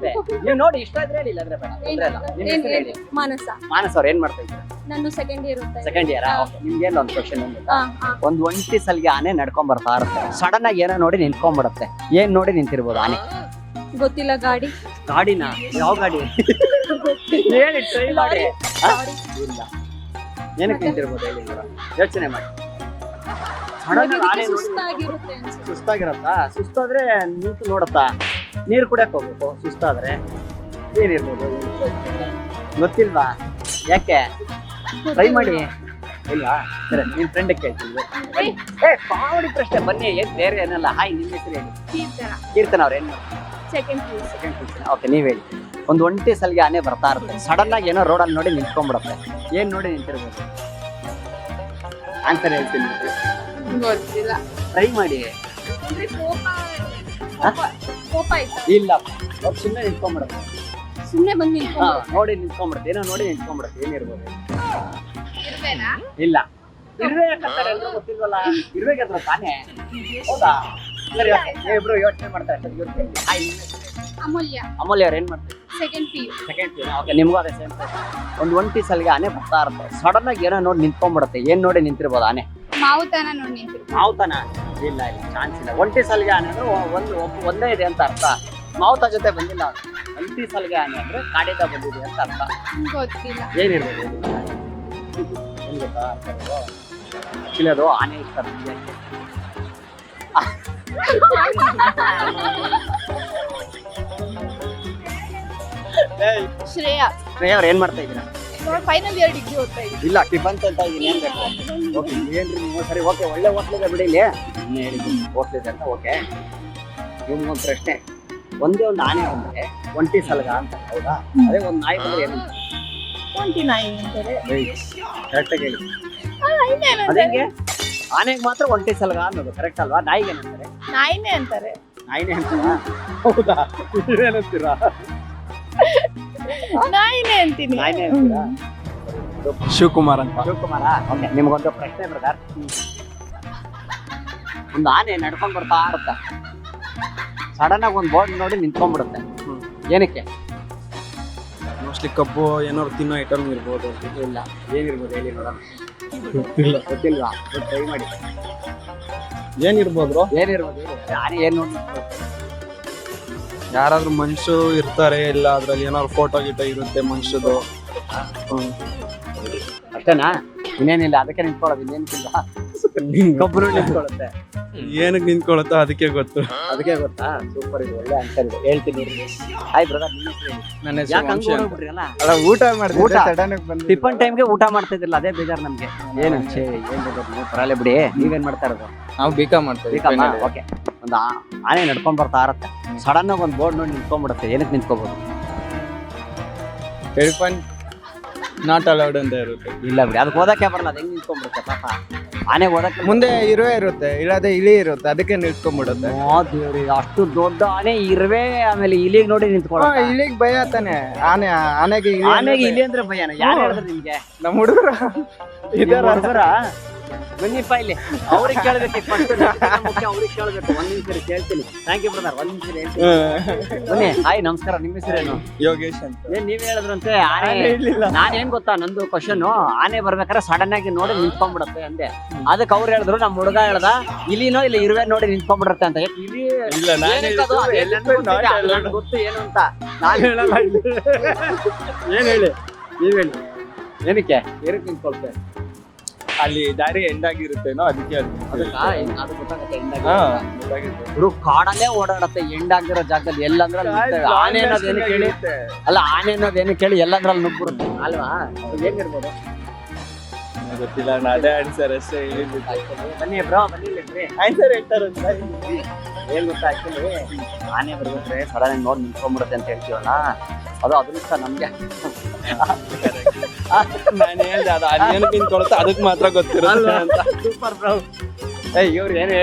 ಅಷ್ಟೇ ನೀವು ನೋಡಿ ಇಷ್ಟ ಆದ್ರೆ ಹೇಳಿ ಇಲ್ಲಾಂದ್ರೆ ಬೇಡ ತೊಂದ್ರೆ ಇಲ್ಲ. ನಿಮ್ಮ ಹೆಸರು ಹೇಳಿ. ಮಾನಸ. ಮಾನಸ್ ಅವ್ರು ಏನ್ ಮಾಡ್ತಾ ಇದ್ದಾರೆ? ನಾನು ಸೆಕೆಂಡ್ ಇಯರ್ ಓದ್ತಾ ಇದ್ದೀನಿ. Second year. ನಿಮ್ಗೆ ಏನು ಒಂದು ಕ್ವಶನ್ ಹಾ, ಹಾ. ಒಂದು ಒಂಟಿ ಸಲ್ಗೆ ಆನೆ ನಡ್ಕೊಂಡ್ ಬರ್ತಾ ಇರುತ್ತೆ. ಸಡನ್ ಆಗಿ ಏನೋ ನೋಡಿ ನಿಂತ್ಕೊಂಡ್ಬಿಡುತ್ತೆ. ಏನ್ ನೋಡಿ ನಿಂತಿರ್ಬೋದು ಆನೆ? ಗೊತ್ತಿಲ್ಲ ಗಾಡಿ. ಗಾಡಿನ? ಯಾವ ಗಾಡಿ? ಹೇಳಿ ಟ್ರೈ ಮಾಡಿ. ಇಲ್ಲ. ಏನಕ್ಕೆ ನಿಂತಿರ್ಬೋದು ಹೇಳಿ ಇವ್ರು? ಯೋಚನೆ ಮಾಡಿ. ಸಡನ್ ಆಗಿ ಆನೆ ನೋಡಿದ್ದಕ್ಕೆ ನೋಡಿ ಸುಸ್ತಾಗಿರುತ್ತೆ ಅನ್ಸುತ್ತೆ. ಸುಸ್ತಾಗಿರತ್ತಾ? ಸುಸ್ತಾದ್ರೆ ನಿಂತು ನೋಡುತ್ತಾ? ನೀರು ಕುಡಿಯಕ್ ಹೋಗ್ಬೇಕು ಸುಸ್ತಾದ್ರೆ. ಏನಿರ್ಬೋದು? ಗೊತ್ತಿಲ್ವಾ? ಯಾಕೆ? ಟ್ರೈ ಮಾಡಿ. ಇಲ್ಲ. ಸರಿ ನಿಮ್ಮ ಫ್ರೆಂಡ್ ಕೇಳ್ತೀವಿ ಏಯ್, ಏ ಕಾಮಿಡಿ ಪ್ರಶ್ನೆ ಬನ್ನಿ. ಏನ್ ಬೇರೆ ಏನಲ್ಲ? ಹಾಯ್ ನಿಮ್ಮ ಹೆಸರು ಹೇಳಿ. ಕೀರ್ತನ. ಕೀರ್ತನ ಅವ್ರು ಏನು ಸೆಕೆಂಡ್ ಓಕೆ ನೀವ್ ಹೇಳಿ. ಒಂದು ಒಂಟಿ ಸಲಿಗೆ ಆನೆ ಬರ್ತಾ ಇರುತ್ತೆ. ಸಡನ್ ಆಗಿ ಏನೋ ರೋಡಲ್ಲಿ ನೋಡಿ ನಿಂತ್ಕೊಂಡ್ಬಿಡುತ್ತೆ. ಏನ್ ನೋಡಿ ನಿಂತಿರ್ಬೋದು? ಆನ್ಸರ್ ಹೇಳ್ತೀನಿ. ಗೊತ್ತಿಲ್ಲ. ಟ್ರೈ ಮಾಡಿ. ಕೋಪ ಆಯ್ತಾ? ಇಲ್ಲ ಅವ್ರು ಸುಮ್ಮನೆ ನಿಂತ್ಕೊಂಡ್ಬಿಡತ್ತೆ ಸುಮ್ಮನೆ ಬಂದು ಹಾ ನಿಂತ್ಕೊಂಡು ನೋಡಿ ನಿಂತ್ಕೊಂಡ್ಬಿಡುತ್ತೆ ಏನೋ ನೋಡಿ ನಿಂತ್ಕೊಂಡ್ಬಿಡುತ್ತೆ ಏನಿರ್ಬೋದು. ಇರ್ಬೇನಾ? ಇಲ್ಲ. ಇರುವೆ ಯಾಕಂತಾರೆ ಎಲ್ರೂ ಗೊತ್ತಿಲ್ವಲ್ಲ? ಇರುವೆಗೆ ಅದ್ರ ತಾನೇ? ಹೌದಾ? ಸರಿ ಇಬ್ರು ಯೋಚನೆ ಮಾಡ್ತಾರೆ ಇವ್ರು ಕೇಳಿ. ಅಮೂಲ್ಯ. ಅಮೂಲ್ಯ ಅವ್ರು ಏನ್ ಮಾಡ್ತಾರೆ? ಸೆಕೆಂಡ್ ಪಿ ಸೆಕೆಂಡ್ ಓಕೆ ನಿಮ್ಗೂ ಅದೇ ಸೇಮ್ ಒಂದು ಒಂಟಿ ಸಲಿಗೆ ಆನೆ ಬರ್ತಾ ಇರುತ್ತೆ. ಸಡನ್ ಆಗಿ ಏನೋ ನೋಡಿ ನಿಂತ್ಕೊಂಡ್ಬಿಡುತ್ತೆ. ಏನ್ ನೋಡಿ ನಿಂತಿರ್ಬೋದು ಆನೆ? ಮಾವುತನ ನೋಡಿ ನಿಂತಿರ್ಬೇಕು ಮಾವುತನ? ಇಲ್ಲ ಇಲ್ಲ ಚಾನ್ಸ್ ಇಲ್ಲ ಒಂಟಿ ಸಲಿಗೆ ಆನೆ ಅಂದ್ರೆ ಒಂದು ಒಂದೇ ಇದೆ ಅಂತ ಅರ್ಥ ಮಾವುತ ಜೊತೆ ಬಂದಿಲ್ಲ ಅದು. ಒಂಟಿ ಸಲಿಗೆ ಆನೆ ಅಂದ್ರೆ ಕಾಡಿಂದ ಬಂದಿದೆ ಅಂತ ಅರ್ಥ ಗೊತ್ತಿಲ್ಲ ಏನಿರ್ಬೋದು ಏನು ಗೊತ್ತಾ ಅರ್ಥ? Actually ಅದು ಆನೆ ಇಷ್ಟ ನಮ್ಗೆ. ಶ್ರೇಯಾ ಶ್ರೇಯ ಅವ್ರು ಏನ್ ಮಾಡ್ತಾ ಇದ್ದೀರಾ ಫೈನಲ್ ಇಯರ್ ಡಿಗ್ರಿ ಓದ್ತಾ ಇದ್ದೀನಿ. ಇಲ್ಲ ಟಿಫನ್ ಅಂತ ಇದ್ದೀನಿ. ಓಕೆ ಏನ್ರಿ ನೀವು ಸರಿ ಓಕೆ ಒಳ್ಳೆ ಹೋಟ್ಲಿದೆ ಬಿಡಿ ಇಲ್ಲಿ. ಹೋಟ್ಲಿದೆ ಅಂತ ಓಕೆ ನಿಮ್ಗೊಂದು ಪ್ರಶ್ನೆ ಒಂದೇ ಒಂದು ಆನೆ ಅಂದ್ರೆ ಒಂಟಿ ಸಲಗ ಅಂತ ಹೌದಾ? ಅದೇ ಒಂದು ನಾಯಿ ಬಂದ್ರೆ ಏನು? ಒಂಟಿ ನಾಯಿ ಅಂತಾರೆ. ಕರೆಕ್ಟಾಗಿ ಹೇಳಿ. ಅದೇಗೆ? ಆನೆಗೆ ಮಾತ್ರ ಒಂಟಿ ಸಲಗ ಅನ್ನೋದು ಕರೆಕ್ಟ್ ಅಲ್ವಾ? ನಾಯಿಗೆ ಏನಂತಾರೆ? ನಾಯಿನೇ ಅಂತಾರೆ. ನಾಯಿನೇ ಅಂತಾರ ಹೌದಾ? ನೀವೇನಂತೀರಾ ನಾಯಿನೇ ಅಂತೀನಿ. ಶಿವಕುಮಾರ್ ಅಂತ. ಶಿವಕುಮಾರ? ಓಕೆ ನಿಮ್ಗೊಂದು ಪ್ರಶ್ನೆ ಬ್ರದರ್ ಒಂದು ಆನೆ ನಡ್ಕೊಂಡ್ ಬರ್ತಾ ಇರುತ್ತೆ. ಸಡನ್ ಆಗಿ ಒಂದು ಬೋರ್ಡ್ ನೋಡಿ ನಿಂತ್ಕೊಂಡ್ಬಿಡುತ್ತೆ. ಏನಕ್ಕೆ? ಮೋಸ್ಟ್ಲಿ ಕಬ್ಬು ಏನಾದ್ರು ತಿನ್ನೋ ಐಟಮ್ ಇರ್ಬೋದು. ಇಲ್ಲ. ಏನಿರ್ಬೋದು ಹೇಳಿ ನೋಡೋಣ. ಇಲ್ಲ ಗೊತ್ತಿಲ್ವಾ? ಟ್ರೈ ಮಾಡಿ. ಏನಿರ್ಬೋದು ಏನಿರ್ಬೋದು. ಆನೆ ಏನ್ ನೋಡಿ? ಯಾರಾದ್ರೂ ಮನುಷ್ಯ ಇರ್ತಾರೆ ಇಲ್ಲ ಅದ್ರಲ್ಲಿ ಏನಾದ್ರು ಫೋಟೋ ಗೀಟೋ ಇರುತ್ತೆ ಮನುಷ್ಯದು. ಅಷ್ಟೇನಾ? ಇನ್ನೇನಿಲ್ಲ ಅದಕ್ಕೆ ನಿಂತ್ಕೊಳ್ಳೋದು ಇನ್ನೇನಿಲ್ಲ ಗೊಬ್ಬರ ನಿಂತ್ಕೊಳ್ಳುತ್ತೆ. ಏನಕ್ಕೆ ನಿಂತ್ಕೊಳತ್ತೋ ಅದಕ್ಕೆ ಗೊತ್ತು. ಅದಕ್ಕೆ ಗೊತ್ತಾ? ಸೂಪರ್ ಇದು ಒಳ್ಳೆ ಆನ್ಸರ್ ಇದೆ. ಹೇಳ್ತೀನಿ ಹಾಯ್ ಬ್ರದರ್ ನಿಮ್ಮ ಹೆಸರು ನನ್ನ ಯಾಕೆ ಹಂಗ್ ಓಡೋಗ್ಬಿಟ್ರಿ ಅಲ್ಲ ಊಟ ಊಟ? ಊಟ. ಸಡನ್ ಟಿಫನ್ ಟೈಮ್ಗೆ ಊಟ ಮಾಡ್ತಿದ್ರಲ್ಲ ಅದೇ ಬೇಜಾರ್ ನಮ್ಗೆ. ಏನು? ಛೇ ಏನ್ ಬೇಜಾರ್ ನೀವು ಬಿಡಿ. ನೀವೇನ್ ಮಾಡ್ತಾ ಇರೋದು? ನಾವು ಬಿಕಾ ಮಾಡ್ತೇವೆ ಓಕೆ ಒಂದು ಆನೆ ನಡ್ಕೊಂಡ್ ಬರ್ತಾ ಇರತ್ತೆ. ಸಡನ್ ಆಗಿ ಒಂದು ಬೋರ್ಡ್ ನೋಡಿ ನಿಂತ್ಕೊಂಡ್ಬಿಡುತ್ತೆ. ಏನಕ್ಕೆ ನಿಂತ್ಕೋಬಹುದು ಟಿಫನ್ ನಾಟ್ ಅಲೌಡ್ ಅಂತ ಇರುತ್ತೆ. ಇಲ್ಲ ಬಿಡಿ ಅದಕ್ಕೆ ಓದಕ್ಕೆ ಬರಲ್ಲ ಅದು ಹೆಂಗ್ ನಿಂತ್ಕೊಂಡ್ಬಿಡುತ್ತೆ ಪಾಪ. ಆನೆ ಓದಕ್ಕೆ ಮುಂದೆ ಇರುವೆ ಇರುತ್ತೆ ಇಲ್ಲದೆ ಇಲಿ ಇರುತ್ತೆ ಅದಕ್ಕೆ ನಿಂತ್ಕೊಂಡ್ಬಿಡುತ್ತೆ. ಓ ದೇವ್ರಿ ಅಷ್ಟು ದೊಡ್ಡ ಆನೆ ಇರುವೆ ಆಮೇಲೆ ಇಲಿಗ್ ನೋಡಿ ನಿಂತ್ಕೊಳ್ಳ ಇಲಿಗ್ ಭಯ ತಾನೆ. ಆನೆ ಆನೆಗೆ ಇಲಿ ಆನೆಗೆ ಇಲಿ ಅಂದ್ರೆ ಭಯನ. ಯಾರು ಹೇಳಿದ್ರು ನಿಮ್ಗೆ? ನಮ್ಮ ಹುಡುಗರು. ಇದಾರ ಹುಡುಗರ? ಬನ್ನಿಪ್ಪ ಇಲ್ಲಿ. ಅವ್ರಿಗೆ ಕೇಳ್ಬೇಕು ಫಸ್ಟ್ ಮುಖ್ಯ ಅವ್ರಿಗೆ ಕೇಳ್ಬೇಕು. ಒಂದ್ ನಿಮಿಷ ಕೇಳ್ತೀನಿ. ಥ್ಯಾಂಕ್ ಯು ಬ್ರದರ್ ಒಂದ್ ನಿಮಿಷ ಬನ್ನಿ. ಹಾಯ್ ನಮಸ್ಕಾರ. ನಿಮ್ಮ ಹೆಸರೇನು? ಯೋಗೇಶ್ ಅಂತ. ಏನ್ ನೀವ್ ಹೇಳಿದ್ರಂತೆ? ಆನೆ. ನಾನೇನ್ ಗೊತ್ತಾ? ನಂದು ಕ್ವಶನ್ ಆನೆ ಬರ್ಬೇಕಾದ್ರೆ ಸಡನ್ ಆಗಿ ನೋಡಿ ನಿಂತ್ಕೊಂಡ್ಬಿಡತ್ತೆ ಅಂದೆ. ಅದಕ್ಕೆ ಅವ್ರು ಹೇಳಿದ್ರು ನಮ್ಮ ಹುಡುಗ ಹೇಳ್ದ ಇಲಿನೋ ಇಲ್ಲ ಇರುವೆ ನೋಡಿ ನಿಂತ್ಕೊಂಡ್ಬಿಡತ್ತೆ ಅಂತ. ಇಲಿ ಗೊತ್ತು ಏನು ಅಂತ. ನಾನು ಹೇಳಲ್ಲ. ಏನ್ ಹೇಳಿ? ನೀವ್ ಹೇಳಿ. ಏನಕ್ಕೆ? ಏನಕ್ಕೆ ನಿಂತ್ಕೊಳ್ತೆ? ಅಲ್ಲಿ ದಾರಿ ಎಂಡ್ ಆಗಿರುತ್ತೇನೋ ಅದಕ್ಕೆ ಅದು ಕಾಡಲ್ಲೇ ಓಡಾಡತ್ತೆ ಎಂಡಾಗಿರೋ ಜಾಗದಲ್ಲಿ ಎಲ್ಲಂದ್ರೆ ಆನೆ ಅನ್ನೋದು ಏನು ಕೇಳಿ ಅಲ್ಲ ಆನೆ ಅನ್ನೋದು ಏನು ಕೇಳಿ ಎಲ್ಲಂದ್ರಲ್ಲಿ ನುಗ್ಬಿಡುತ್ತೆ ಅಲ್ವಾ? ಹೆಂಗಿರ್ಬೋದು? ಗೊತ್ತಿಲ್ಲ ನಾ ಅದೇ ಆನ್ಸರ್ ಅಷ್ಟೇ ಬನ್ನಿ ಬ್ರೋ ಬನ್ನಿ. ಆನ್ಸರ್ ಹೇಳ್ತಾರಂತ ಏನ್ ಗೊತ್ತಾ ಆಕ್ಚುಲಿ ಆನೆ ಬರ್ಬಿಟ್ರೆ ಸಡನ್ ನೋಡಿ ನಿಂತ್ಕೊಂಡ್ಬಿಡುತ್ತೆ ಅಂತ ಹೇಳ್ತೀವಲ್ಲ? ಅದು ಅದೃಷ್ಟ ನಮ್ಗೆ. ನಾನು ಹೇಳ್ದೆ ಅದು ಅದೇನು ಅದಕ್ಕೆ ಮಾತ್ರ ಗೊತ್ತಿರುತ್ತೆ ಅಂತ. ಸೂಪರ್ ಬ್ರೋ ಏ ಇವ್ರು ಏನು